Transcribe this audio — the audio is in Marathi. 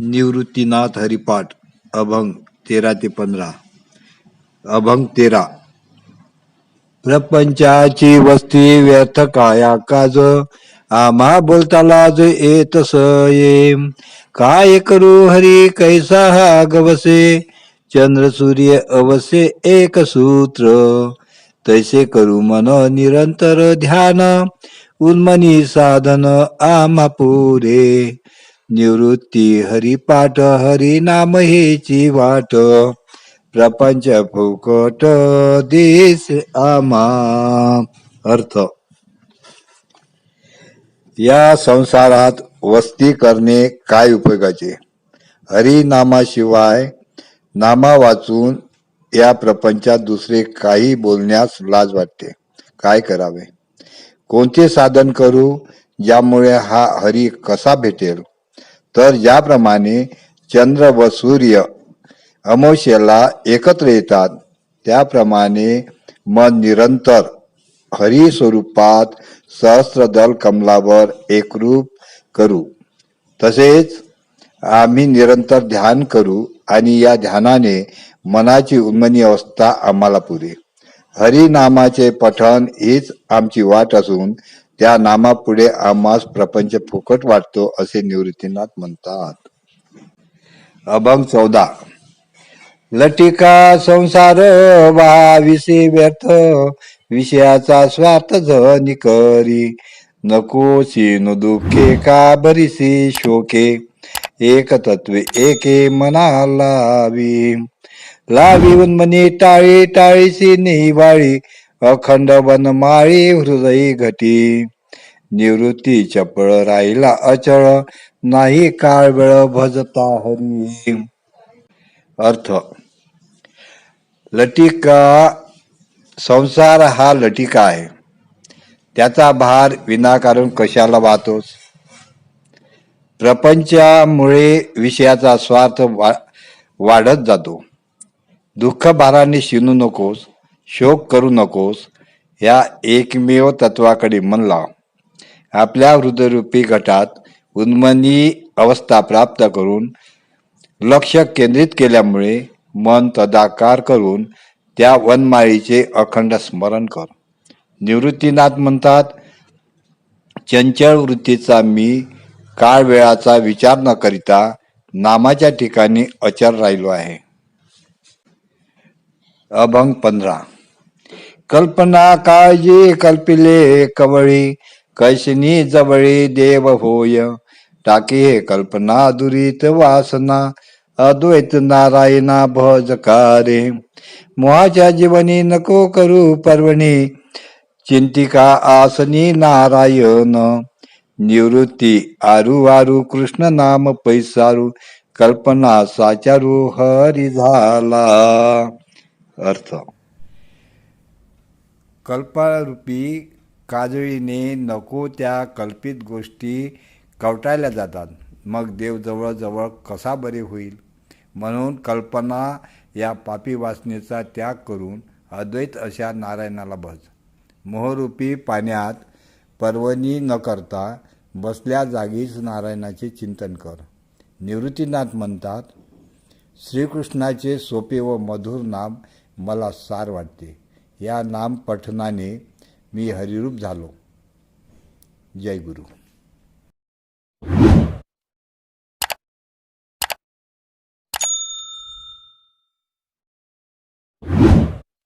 निवृत्तीनाथ हरिपाठ अभंग तेरा ते पंधरा. अभंग तेरा. प्रपंचाची वस्ती व्यर्थ काया काज आम्हा बोलता लाज येत ये काय करू हरी कैसा हा गवसे? चंद्र सूर्य अवसे एक सूत्र. तैसे करू मन निरंतर ध्यान उन्मनी साधन आम्हा पुरे. निवृत्ती हरिपाठ हरी नाम हेची वाट. प्रपंच फुकट देश आमा. अर्थ. या संसारात वस्ती करणे काय उपयोगाचे? हरी नामाशिवाय नामा वाचून या प्रपंचात दुसरे काही बोलण्यास लाज वाटते. काय करावे? कोणते साधन करू ज्यामुळे हा हरी कसा भेटेल? तर ज्याप्रमाणे चंद्र व सूर्य अमोशेला एकत्र येतात. त्याप्रमाणे मन निरंतर हरी स्वरूपात सहस्रदल कमलावर एकरूप करू. तसेच आम्ही निरंतर ध्यान करू आणि या ध्यानाने मनाची उन्मनी अवस्था आम्हाला पुरे हरिनामाचे पठण हीच आमची वाट असून त्या नामापुढे आम्हास प्रपंच फुकट वाटतो असे निवृत्तीनाथ म्हणतात. अभंग चौदा. लटिका संसार वाविसे व्यर्थ विषयाचा स्वार्थ जनी करी. नकोशी न दुःखे का बरीसी शोके. एक तत्वे एके मना लावी. लावी उन्मनी टाळी टाळीसी निवाळी. अखंड बनमाळी हृदयी घटी निवृत्ती चपळ राहिला अचळ नाही काळ वेळ भजता हरी. अर्थ. लटिका संसार हा लटिका आहे. त्याचा भार विनाकारण कशाला वाहतोस? प्रपंचामुळे विषयाचा स्वार्थ वा वाढत जातो. दुःख भाराने शिनू नकोस. शोक करू नकोस. या एकमेव तत्वाकडे मन लाव आपल्या हृदयरूपी गटात उन्मनी अवस्था प्राप्त करून लक्ष केंद्रित केल्यामुळे मन तदाकार करून त्या वनमाळीचे अखंड स्मरण कर. निवृत्तीनाथ म्हणतात चंचल वृत्तीचा मी काळ वेळाचा विचार न करिता नामाच्या ठिकाणी अचर राहिलो आहे. अभंग पंधरा. कल्पना काळजी कल्पिले कवळी कैसनी जवळी देव होय. टाकी हे कल्पना दुरीत वासना अद्वैत नारायणा भजकारे. मोहाच्या जीवनी नको करू पर्वणी चिंतिका आसनी नारायण. निवृत्ती आरू आरू कृष्ण नाम पैसारू कल्पना साचारू हरी झाला. अर्थ कल्परूपी काजळीने नको त्या कल्पित गोष्टी कवटाळल्या जातात. मग देव जवळजवळ कसा बरे होईल? म्हणून कल्पना या पापी वासनेचा त्याग करून अद्वैत अशा नारायणाला भज मोहरूपी पाण्यात पर्वणी न करता बसल्या जागीच नारायणाचे चिंतन कर. निवृत्तीनाथ म्हणतात श्रीकृष्णाचे सोपे व मधुर नाम मला सार वाटते. या नाम पठनाने मी हरिरूप झालो. जय गुरु.